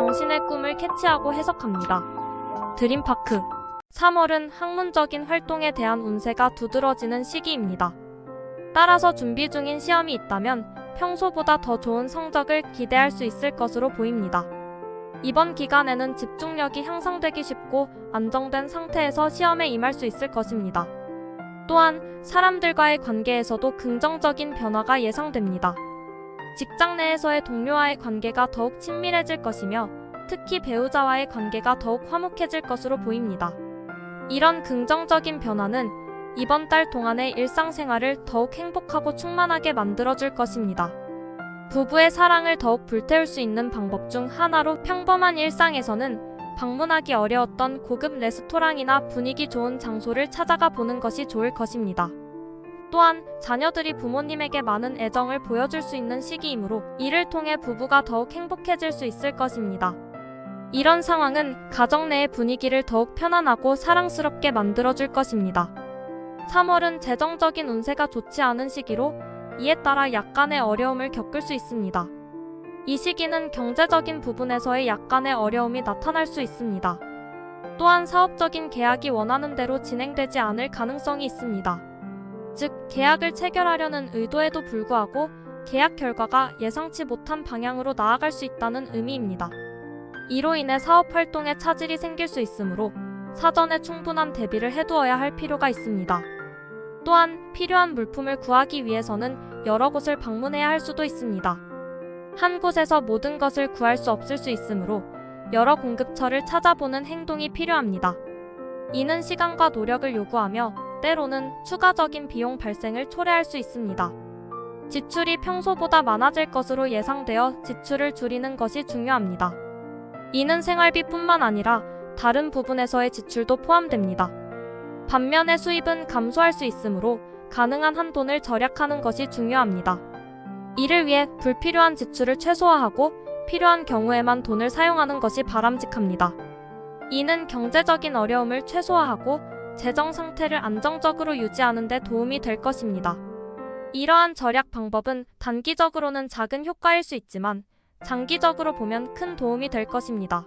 당신의 꿈을 캐치하고 해석합니다. 드림파크 3월은 학문적인 활동에 대한 운세가 두드러지는 시기입니다. 따라서 준비 중인 시험이 있다면 평소보다 더 좋은 성적을 기대할 수 있을 것으로 보입니다. 이번 기간에는 집중력이 향상되기 쉽고 안정된 상태에서 시험에 임할 수 있을 것입니다. 또한 사람들과의 관계에서도 긍정적인 변화가 예상됩니다. 직장 내에서의 동료와의 관계가 더욱 친밀해질 것이며 특히 배우자와의 관계가 더욱 화목해질 것으로 보입니다. 이런 긍정적인 변화는 이번 달 동안의 일상생활을 더욱 행복하고 충만하게 만들어줄 것입니다. 부부의 사랑을 더욱 불태울 수 있는 방법 중 하나로 평범한 일상에서는 방문하기 어려웠던 고급 레스토랑이나 분위기 좋은 장소를 찾아가 보는 것이 좋을 것입니다. 또한 자녀들이 부모님에게 많은 애정을 보여줄 수 있는 시기이므로 이를 통해 부부가 더욱 행복해질 수 있을 것입니다. 이런 상황은 가정 내의 분위기를 더욱 편안하고 사랑스럽게 만들어줄 것입니다. 3월은 재정적인 운세가 좋지 않은 시기로 이에 따라 약간의 어려움을 겪을 수 있습니다. 이 시기는 경제적인 부분에서의 약간의 어려움이 나타날 수 있습니다. 또한 사업적인 계약이 원하는 대로 진행되지 않을 가능성이 있습니다. 즉, 계약을 체결하려는 의도에도 불구하고 계약 결과가 예상치 못한 방향으로 나아갈 수 있다는 의미입니다. 이로 인해 사업 활동에 차질이 생길 수 있으므로 사전에 충분한 대비를 해두어야 할 필요가 있습니다. 또한 필요한 물품을 구하기 위해서는 여러 곳을 방문해야 할 수도 있습니다. 한 곳에서 모든 것을 구할 수 없을 수 있으므로 여러 공급처를 찾아보는 행동이 필요합니다. 이는 시간과 노력을 요구하며 때로는 추가적인 비용 발생을 초래할 수 있습니다. 지출이 평소보다 많아질 것으로 예상되어 지출을 줄이는 것이 중요합니다. 이는 생활비뿐만 아니라 다른 부분에서의 지출도 포함됩니다. 반면에 수입은 감소할 수 있으므로 가능한 한 돈을 절약하는 것이 중요합니다. 이를 위해 불필요한 지출을 최소화하고 필요한 경우에만 돈을 사용하는 것이 바람직합니다. 이는 경제적인 어려움을 최소화하고 재정 상태를 안정적으로 유지하는 데 도움이 될 것입니다. 이러한 절약 방법은 단기적으로는 작은 효과일 수 있지만 장기적으로 보면 큰 도움이 될 것입니다.